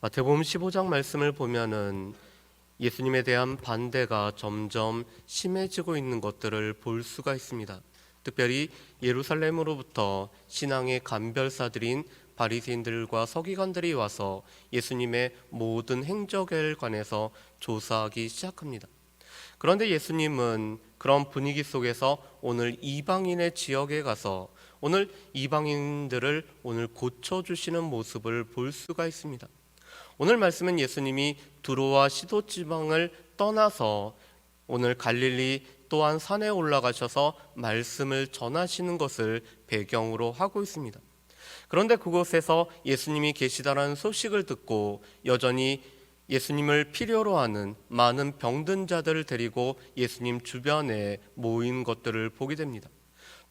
마태복음 15장 말씀을 보면은 예수님에 대한 반대가 점점 심해지고 있는 것들을 볼 수가 있습니다. 특별히 예루살렘으로부터 신앙의 간별사들인 바리새인들과 서기관들이 와서 예수님의 모든 행적에 관해서 조사하기 시작합니다. 그런데 예수님은 그런 분위기 속에서 오늘 이방인의 지역에 가서 오늘 이방인들을 오늘 고쳐 주시는 모습을 볼 수가 있습니다. 오늘 말씀은 예수님이 두로와 시도 지방을 떠나서 오늘 갈릴리 또한 산에 올라가셔서 말씀을 전하시는 것을 배경으로 하고 있습니다. 그런데 그곳에서 예수님이 계시다라는 소식을 듣고 여전히 예수님을 필요로 하는 많은 병든 자들을 데리고 예수님 주변에 모인 것들을 보게 됩니다.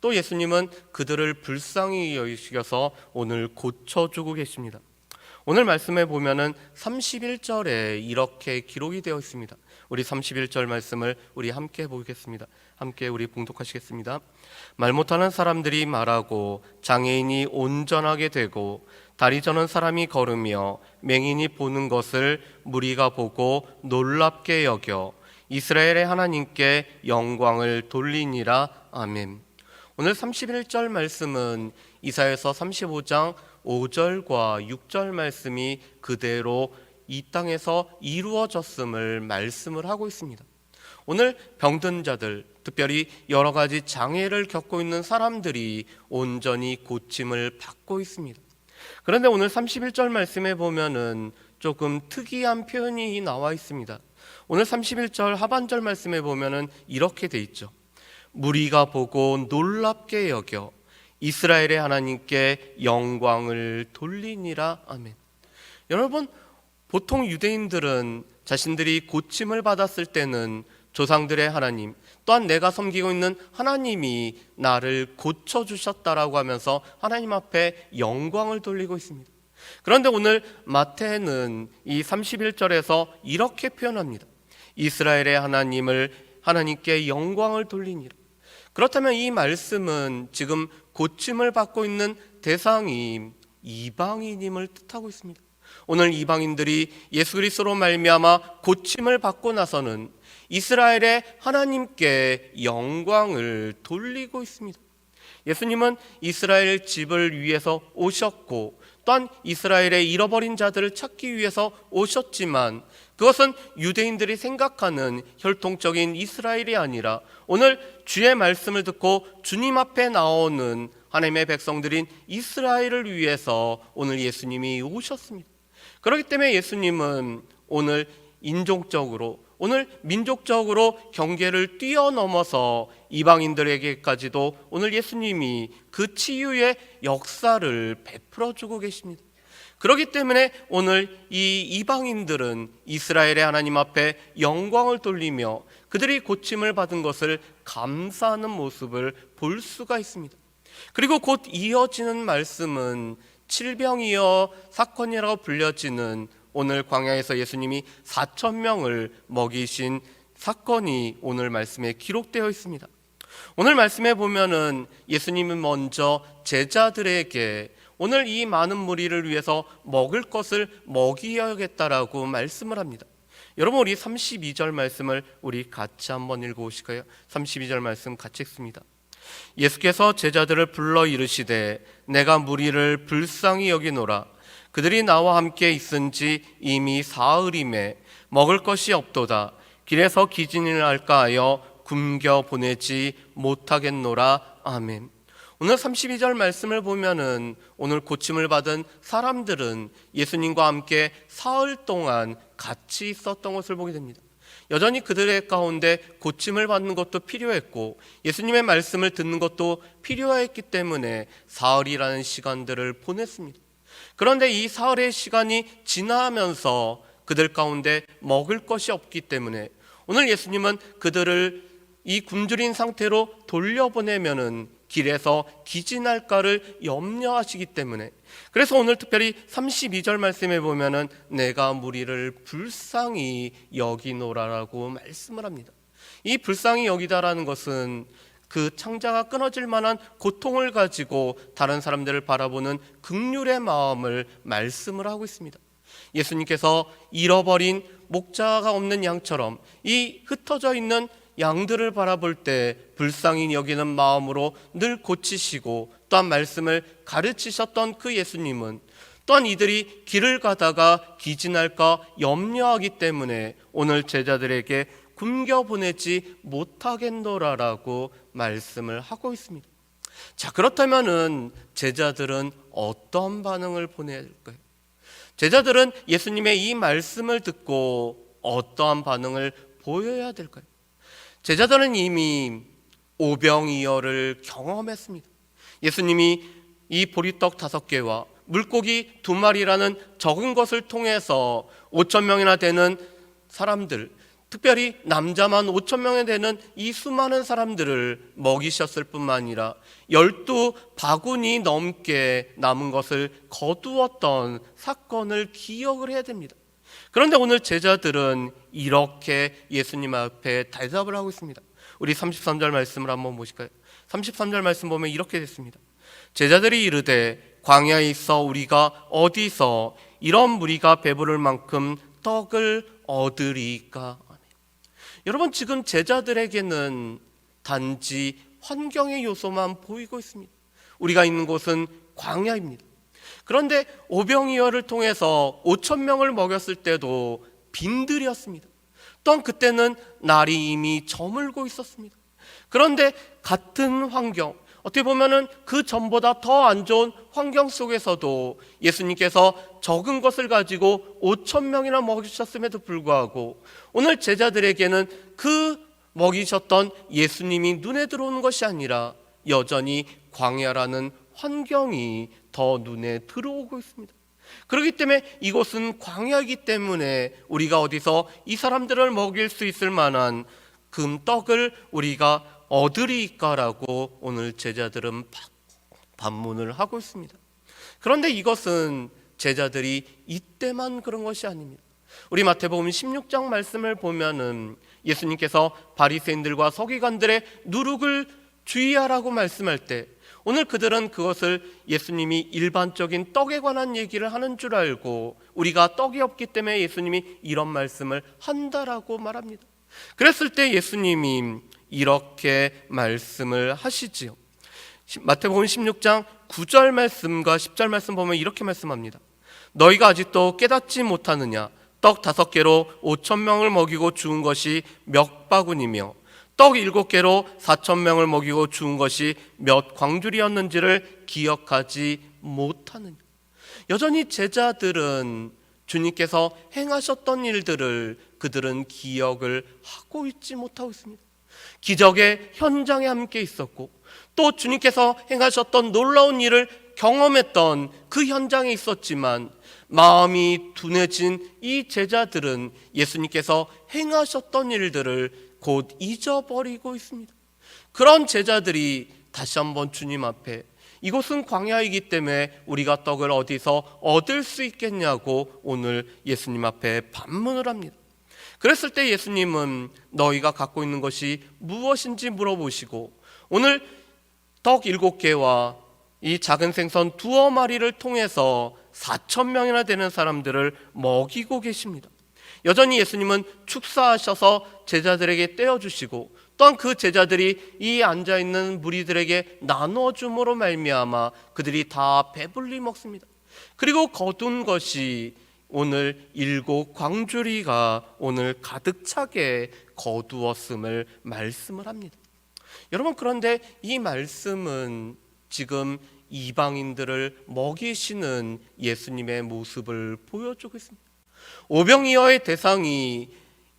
또 예수님은 그들을 불쌍히 여기셔서 오늘 고쳐주고 계십니다. 오늘 말씀에 보면은 31절에 이렇게 기록이 되어 있습니다. 우리 31절 말씀을 우리 함께 보겠습니다. 함께 우리 봉독하시겠습니다. 말 못하는 사람들이 말하고 장애인이 온전하게 되고 다리 저는 사람이 걸으며 맹인이 보는 것을 무리가 보고 놀랍게 여겨 이스라엘의 하나님께 영광을 돌리니라 아멘. 오늘 31절 말씀은 이사에서 35장 5절과 6절 말씀이 그대로 이 땅에서 이루어졌음을 말씀을 하고 있습니다. 오늘 병든 자들, 특별히 여러 가지 장애를 겪고 있는 사람들이 온전히 고침을 받고 있습니다. 그런데 오늘 31절 말씀에 보면은 조금 특이한 표현이 나와 있습니다. 오늘 31절 하반절 말씀에 보면은 이렇게 돼 있죠. 무리가 보고 놀랍게 여겨 이스라엘의 하나님께 영광을 돌리니라 아멘. 여러분 보통 유대인들은 자신들이 고침을 받았을 때는 조상들의 하나님 또한 내가 섬기고 있는 하나님이 나를 고쳐 주셨다라고 하면서 하나님 앞에 영광을 돌리고 있습니다. 그런데 오늘 마태는 이 31절에서 이렇게 표현합니다. 이스라엘의 하나님을 하나님께 영광을 돌리니라. 그렇다면 이 말씀은 지금 고침을 받고 있는 대상이 이방인임을 뜻하고 있습니다. 오늘 이방인들이 예수 그리스도로 말미암아 고침을 받고 나서는 이스라엘의 하나님께 영광을 돌리고 있습니다. 예수님은 이스라엘 집을 위해서 오셨고 또한 이스라엘의 잃어버린 자들을 찾기 위해서 오셨지만 그것은 유대인들이 생각하는 혈통적인 이스라엘이 아니라 오늘 주의 말씀을 듣고 주님 앞에 나오는 하나님의 백성들인 이스라엘을 위해서 오늘 예수님이 오셨습니다. 그렇기 때문에 예수님은 오늘 인종적으로 오늘 민족적으로 경계를 뛰어넘어서 이방인들에게까지도 오늘 예수님이 그 치유의 역사를 베풀어 주고 계십니다. 그렇기 때문에 오늘 이 이방인들은 이스라엘의 하나님 앞에 영광을 돌리며 그들이 고침을 받은 것을 감사하는 모습을 볼 수가 있습니다. 그리고 곧 이어지는 말씀은 칠병이어 사건이라고 불려지는 오늘 광야에서 예수님이 4천 명을 먹이신 사건이 오늘 말씀에 기록되어 있습니다. 오늘 말씀에 보면은 예수님은 먼저 제자들에게 오늘 이 많은 무리를 위해서 먹을 것을 먹이야겠다라고 말씀을 합니다. 여러분 우리 32절 말씀을 우리 같이 한번 읽어 보실까요? 32절 말씀 같이 읽습니다. 예수께서 제자들을 불러 이르시되 내가 무리를 불쌍히 여기노라 그들이 나와 함께 있은지 이미 사흘임에 먹을 것이 없도다 길에서 기진을 할까 하여 굶겨 보내지 못하겠노라 아멘. 오늘 32절 말씀을 보면은 오늘 고침을 받은 사람들은 예수님과 함께 사흘 동안 같이 있었던 것을 보게 됩니다. 여전히 그들의 가운데 고침을 받는 것도 필요했고 예수님의 말씀을 듣는 것도 필요했기 때문에 사흘이라는 시간들을 보냈습니다. 그런데 이 사흘의 시간이 지나면서 그들 가운데 먹을 것이 없기 때문에 오늘 예수님은 그들을 이 굶주린 상태로 돌려보내면은 길에서 기진할까를 염려하시기 때문에 그래서 오늘 특별히 32절 말씀에 보면은 내가 무리를 불쌍히 여기노라라고 말씀을 합니다. 이 불쌍히 여기다라는 것은 그 창자가 끊어질 만한 고통을 가지고 다른 사람들을 바라보는 극률의 마음을 말씀을 하고 있습니다. 예수님께서 잃어버린 목자가 없는 양처럼 이 흩어져 있는 양들을 바라볼 때 불쌍히 여기는 마음으로 늘 고치시고 또한 말씀을 가르치셨던 그 예수님은 또한 이들이 길을 가다가 기진할까 염려하기 때문에 오늘 제자들에게 굶겨 보내지 못하겠노라라고 말씀을 하고 있습니다. 자, 그렇다면은 제자들은 어떤 반응을 보내야 될까요? 제자들은 예수님의 이 말씀을 듣고 어떠한 반응을 보여야 될까요? 제자들은 이미 오병이어를 경험했습니다. 예수님이 이 보리떡 다섯 개와 물고기 두 마리라는 적은 것을 통해서 5천 명이나 되는 사람들, 특별히 남자만 5천 명이 되는 이 수많은 사람들을 먹이셨을 뿐만 아니라 열두 바구니 넘게 남은 것을 거두었던 사건을 기억을 해야 됩니다. 그런데 오늘 제자들은 이렇게 예수님 앞에 대답을 하고 있습니다. 우리 33절 말씀을 한번 보실까요? 33절 말씀 보면 이렇게 됐습니다. 제자들이 이르되 광야에 있어 우리가 어디서 이런 무리가 배부를 만큼 떡을 얻으리까? 여러분 지금 제자들에게는 단지 환경의 요소만 보이고 있습니다. 우리가 있는 곳은 광야입니다. 그런데 오병이어를 통해서 5천 명을 먹였을 때도 빈들이었습니다. 또한 그때는 날이 이미 저물고 있었습니다. 그런데 같은 환경, 어떻게 보면은 그 전보다 더 안 좋은 환경 속에서도 예수님께서 적은 것을 가지고 5천 명이나 먹이셨음에도 불구하고 오늘 제자들에게는 그 먹이셨던 예수님이 눈에 들어오는 것이 아니라 여전히 광야라는 환경이 더 눈에 들어오고 있습니다. 그렇기 때문에 이곳은 광야이기 때문에 우리가 어디서 이 사람들을 먹일 수 있을 만한 금떡을 우리가 얻으리까라고 오늘 제자들은 반문을 하고 있습니다. 그런데 이것은 제자들이 이때만 그런 것이 아닙니다. 우리 마태복음 16장 말씀을 보면은 예수님께서 바리새인들과 서기관들의 누룩을 주의하라고 말씀할 때 오늘 그들은 그것을 예수님이 일반적인 떡에 관한 얘기를 하는 줄 알고 우리가 떡이 없기 때문에 예수님이 이런 말씀을 한다라고 말합니다. 그랬을 때 예수님이 이렇게 말씀을 하시지요. 마태복음 16장 9절 말씀과 10절 말씀 보면 이렇게 말씀합니다. 너희가 아직도 깨닫지 못하느냐? 떡 다섯 개로 5천 명을 먹이고 죽은 것이 몇 바구니며 떡 일곱 개로 4천 명을 먹이고 죽은 것이 몇 광줄이었는지를 기억하지 못하느냐? 여전히 제자들은 주님께서 행하셨던 일들을 그들은 기억을 하고 있지 못하고 있습니다. 기적의 현장에 함께 있었고 또 주님께서 행하셨던 놀라운 일을 경험했던 그 현장에 있었지만 마음이 둔해진 이 제자들은 예수님께서 행하셨던 일들을 곧 잊어버리고 있습니다. 그런 제자들이 다시 한번 주님 앞에 이곳은 광야이기 때문에 우리가 떡을 어디서 얻을 수 있겠냐고 오늘 예수님 앞에 반문을 합니다. 그랬을 때 예수님은 너희가 갖고 있는 것이 무엇인지 물어보시고 오늘 떡 일곱 개와 이 작은 생선 두어 마리를 통해서 4천 명이나 되는 사람들을 먹이고 계십니다. 여전히 예수님은 축사하셔서 제자들에게 떼어 주시고 또한 그 제자들이 이 앉아 있는 무리들에게 나눠 줌으로 말미암아 그들이 다 배불리 먹습니다. 그리고 거둔 것이 오늘 일곱 광주리가 오늘 가득 차게 거두었음을 말씀을 합니다. 여러분 그런데 이 말씀은 지금 이방인들을 먹이시는 예수님의 모습을 보여주고 있습니다. 오병이어의 대상이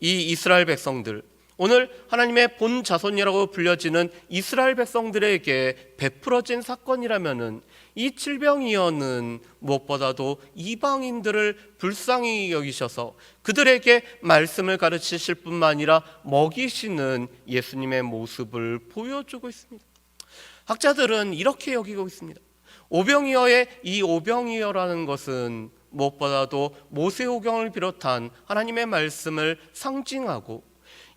이 이스라엘 백성들 오늘 하나님의 본 자손이라고 불려지는 이스라엘 백성들에게 베풀어진 사건이라면은 이 칠병이어는 무엇보다도 이방인들을 불쌍히 여기셔서 그들에게 말씀을 가르치실 뿐만 아니라 먹이시는 예수님의 모습을 보여주고 있습니다. 학자들은 이렇게 여기고 있습니다. 오병이어의 이 오병이어라는 것은 무엇보다도 모세오경을 비롯한 하나님의 말씀을 상징하고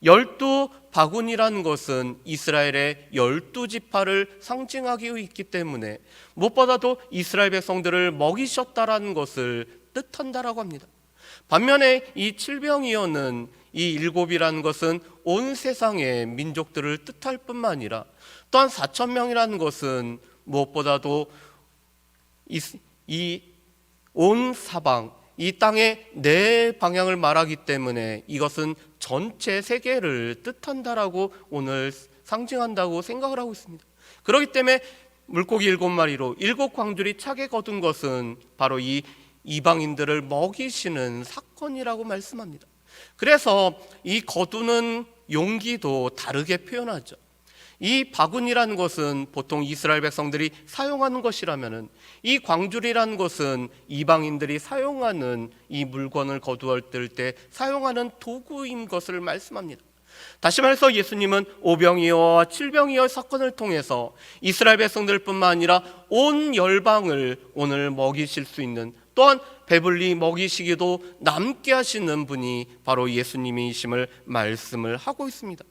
열두 바구니라는 것은 이스라엘의 열두 지파를 상징하기 있기 때문에 무엇보다도 이스라엘 백성들을 먹이셨다라는 것을 뜻한다라고 합니다. 반면에 이 칠병이어는 이 일곱이라는 것은 온 세상의 민족들을 뜻할 뿐만 아니라 또한 사천 명이라는 것은 무엇보다도 이 온 사방 이 땅의 네 방향을 말하기 때문에 이것은 전체 세계를 뜻한다라고 오늘 상징한다고 생각을 하고 있습니다. 그렇기 때문에 물고기 일곱 마리로 일곱 광줄이 차게 거둔 것은 바로 이 이방인들을 먹이시는 사건이라고 말씀합니다. 그래서 이 거두는 용기도 다르게 표현하죠. 이 바구니라는 것은 보통 이스라엘 백성들이 사용하는 것이라면은 이 광줄이라는 것은 이방인들이 사용하는 이 물건을 거두어 들때 사용하는 도구인 것을 말씀합니다. 다시 말해서 예수님은 오병이어와 칠병이어 사건을 통해서 이스라엘 백성들뿐만 아니라 온 열방을 오늘 먹이실 수 있는 또한 배불리 먹이시기도 남게 하시는 분이 바로 예수님이심을 말씀을 하고 있습니다.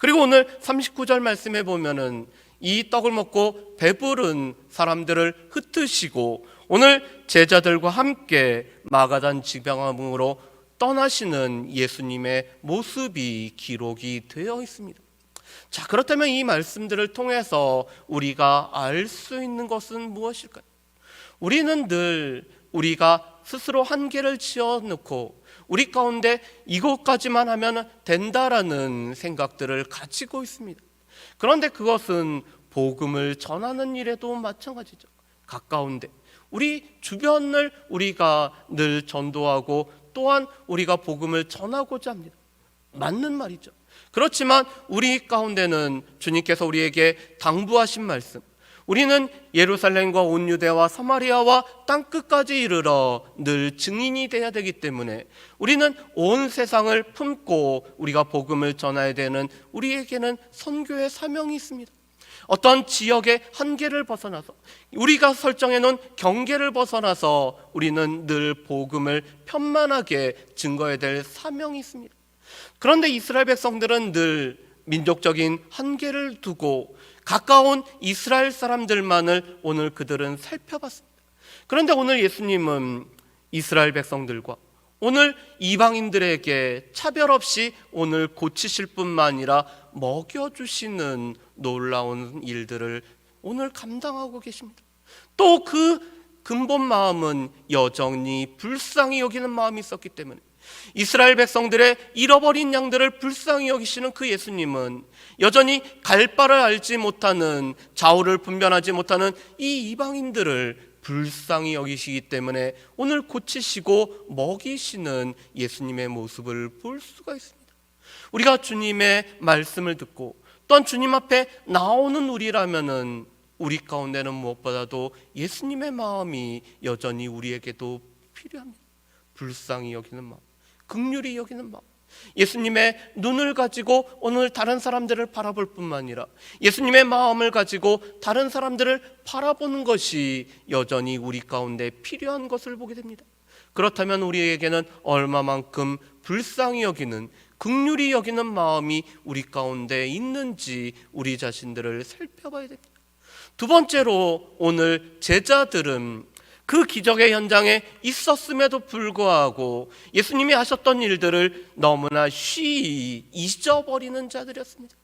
그리고 오늘 39절 말씀에 보면은 이 떡을 먹고 배부른 사람들을 흩으시고 오늘 제자들과 함께 마가단 지병함으로 떠나시는 예수님의 모습이 기록이 되어 있습니다. 자, 그렇다면 이 말씀들을 통해서 우리가 알 수 있는 것은 무엇일까요? 우리는 늘 우리가 스스로 한계를 지어 놓고 우리 가운데 이것까지만 하면 된다라는 생각들을 가지고 있습니다. 그런데 그것은 복음을 전하는 일에도 마찬가지죠. 가까운데 우리 주변을 우리가 늘 전도하고 또한 우리가 복음을 전하고자 합니다. 맞는 말이죠. 그렇지만 우리 가운데는 주님께서 우리에게 당부하신 말씀, 우리는 예루살렘과 온 유대와 사마리아와 땅 끝까지 이르러 늘 증인이 되어야 되기 때문에 우리는 온 세상을 품고 우리가 복음을 전해야 되는 우리에게는 선교의 사명이 있습니다. 어떤 지역의 한계를 벗어나서 우리가 설정해 놓은 경계를 벗어나서 우리는 늘 복음을 편만하게 증거해야 될 사명이 있습니다. 그런데 이스라엘 백성들은 늘 민족적인 한계를 두고 가까운 이스라엘 사람들만을 오늘 그들은 살펴봤습니다. 그런데 오늘 예수님은 이스라엘 백성들과 오늘 이방인들에게 차별 없이 오늘 고치실 뿐만 아니라 먹여주시는 놀라운 일들을 오늘 감당하고 계십니다. 또 그 근본 마음은 여전히 불쌍히 여기는 마음이 있었기 때문에 이스라엘 백성들의 잃어버린 양들을 불쌍히 여기시는 그 예수님은 여전히 갈 바를 알지 못하는 좌우를 분별하지 못하는 이 이방인들을 불쌍히 여기시기 때문에 오늘 고치시고 먹이시는 예수님의 모습을 볼 수가 있습니다. 우리가 주님의 말씀을 듣고 또한 주님 앞에 나오는 우리라면은 우리 가운데는 무엇보다도 예수님의 마음이 여전히 우리에게도 필요합니다. 불쌍히 여기는 마음. 극률이 여기는 마음. 예수님의 눈을 가지고 오늘 다른 사람들을 바라볼 뿐만 아니라 예수님의 마음을 가지고 다른 사람들을 바라보는 것이 여전히 우리 가운데 필요한 것을 보게 됩니다. 그렇다면 우리에게는 얼마만큼 불쌍히 여기는 극률이 여기는 마음이 우리 가운데 있는지 우리 자신들을 살펴봐야 됩니다. 두 번째로 오늘 제자들은 그 기적의 현장에 있었음에도 불구하고 예수님이 하셨던 일들을 너무나 쉬이 잊어버리는 자들이었습니다.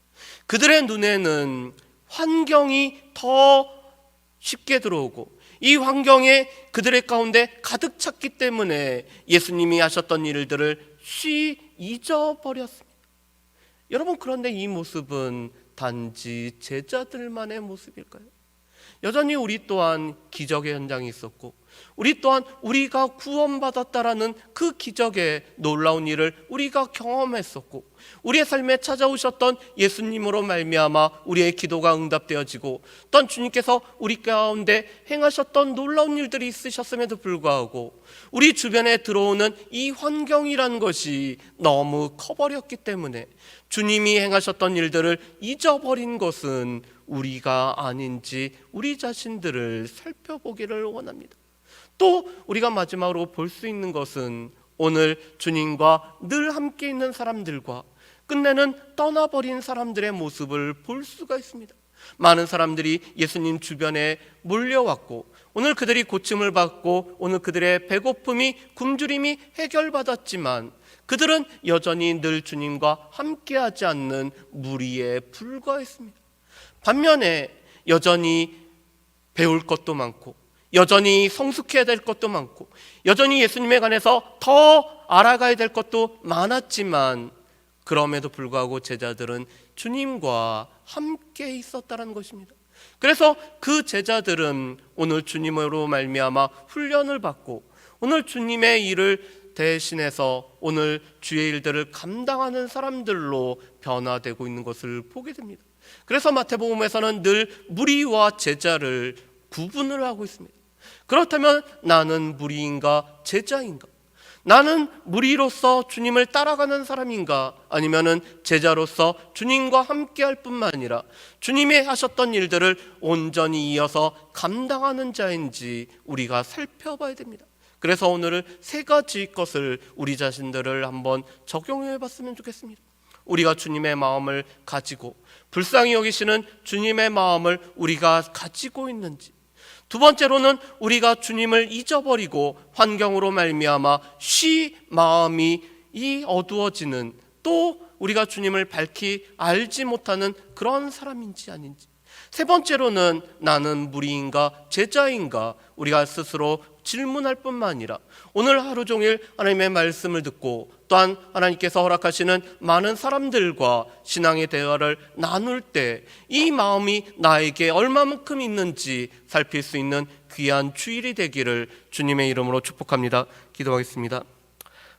그들의 눈에는 환경이 더 쉽게 들어오고 이 환경에 그들의 가운데 가득 찼기 때문에 예수님이 하셨던 일들을 쉬 잊어버렸습니다. 여러분 그런데 이 모습은 단지 제자들만의 모습일까요? 여전히 우리 또한 기적의 현장이 있었고 우리 또한 우리가 구원받았다라는 그 기적의 놀라운 일을 우리가 경험했었고 우리의 삶에 찾아오셨던 예수님으로 말미암아 우리의 기도가 응답되어지고 또한 주님께서 우리 가운데 행하셨던 놀라운 일들이 있으셨음에도 불구하고 우리 주변에 들어오는 이 환경이라는 것이 너무 커버렸기 때문에 주님이 행하셨던 일들을 잊어버린 것은 우리가 아닌지 우리 자신들을 살펴보기를 원합니다. 또 우리가 마지막으로 볼 수 있는 것은 오늘 주님과 늘 함께 있는 사람들과 끝내는 떠나버린 사람들의 모습을 볼 수가 있습니다. 많은 사람들이 예수님 주변에 몰려왔고 오늘 그들이 고침을 받고 오늘 그들의 배고픔이 굶주림이 해결받았지만 그들은 여전히 늘 주님과 함께하지 않는 무리에 불과했습니다. 반면에 여전히 배울 것도 많고 여전히 성숙해야 될 것도 많고 여전히 예수님에 관해서 더 알아가야 될 것도 많았지만 그럼에도 불구하고 제자들은 주님과 함께 있었다는 것입니다. 그래서 그 제자들은 오늘 주님으로 말미암아 훈련을 받고 오늘 주님의 일을 대신해서 오늘 주의 일들을 감당하는 사람들로 변화되고 있는 것을 보게 됩니다. 그래서 마태복음에서는 늘 무리와 제자를 구분을 하고 있습니다. 그렇다면 나는 무리인가 제자인가? 나는 무리로서 주님을 따라가는 사람인가? 아니면은 제자로서 주님과 함께 할 뿐만 아니라 주님이 하셨던 일들을 온전히 이어서 감당하는 자인지 우리가 살펴봐야 됩니다. 그래서 오늘은 세 가지 것을 우리 자신들을 한번 적용해 봤으면 좋겠습니다. 우리가 주님의 마음을 가지고 불쌍히 여기시는 주님의 마음을 우리가 가지고 있는지. 두 번째로는 우리가 주님을 잊어버리고 환경으로 말미암아 쉬 마음이 이 어두워지는 또 우리가 주님을 밝히 알지 못하는 그런 사람인지 아닌지 세 번째로는 나는 무리인가 제자인가 우리가 스스로 질문할 뿐만 아니라 오늘 하루 종일 하나님의 말씀을 듣고 또한 하나님께서 허락하시는 많은 사람들과 신앙의 대화를 나눌 때 이 마음이 나에게 얼마만큼 있는지 살필 수 있는 귀한 주일이 되기를 주님의 이름으로 축복합니다. 기도하겠습니다.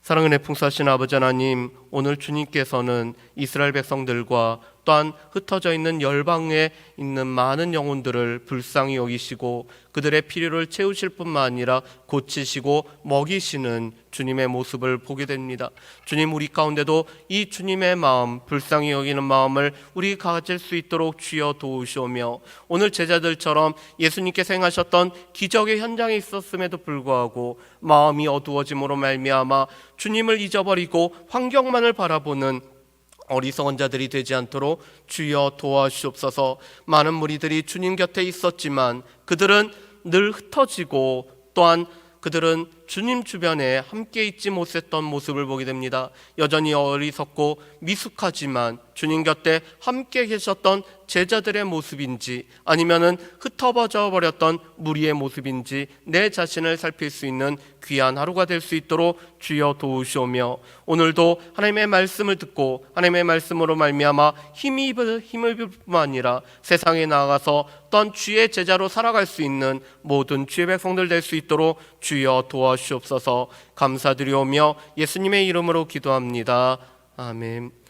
사랑은혜 풍사신 아버지 하나님 오늘 주님께서는 이스라엘 백성들과 또한 흩어져 있는 열방에 있는 많은 영혼들을 불쌍히 여기시고 그들의 필요를 채우실 뿐만 아니라 고치시고 먹이시는 주님의 모습을 보게 됩니다. 주님 우리 가운데도 이 주님의 마음 불쌍히 여기는 마음을 우리 가질 수 있도록 주여 도우시오며 오늘 제자들처럼 예수님께서 행하셨던 기적의 현장에 있었음에도 불구하고 마음이 어두워짐으로 말미암아 주님을 잊어버리고 환경만을 바라보는 어리석은 자들이 되지 않도록 주여 도와주옵소서. 많은 무리들이 주님 곁에 있었지만 그들은 늘 흩어지고 또한 그들은 주님 주변에 함께 있지 못했던 모습을 보게 됩니다. 여전히 어리석고 미숙하지만 주님 곁에 함께 계셨던 제자들의 모습인지 아니면은 흩어져 버렸던 무리의 모습인지 내 자신을 살필 수 있는 귀한 하루가 될 수 있도록 주여 도우시오며 오늘도 하나님의 말씀을 듣고 하나님의 말씀으로 말미암아 힘이 힘을 뿐만 아니라 세상에 나아가서 또한 주의 제자로 살아갈 수 있는 모든 주의 백성들 될 수 있도록 주여 도와 주옵소서 감사드리오며 예수님의 이름으로 기도합니다. 아멘.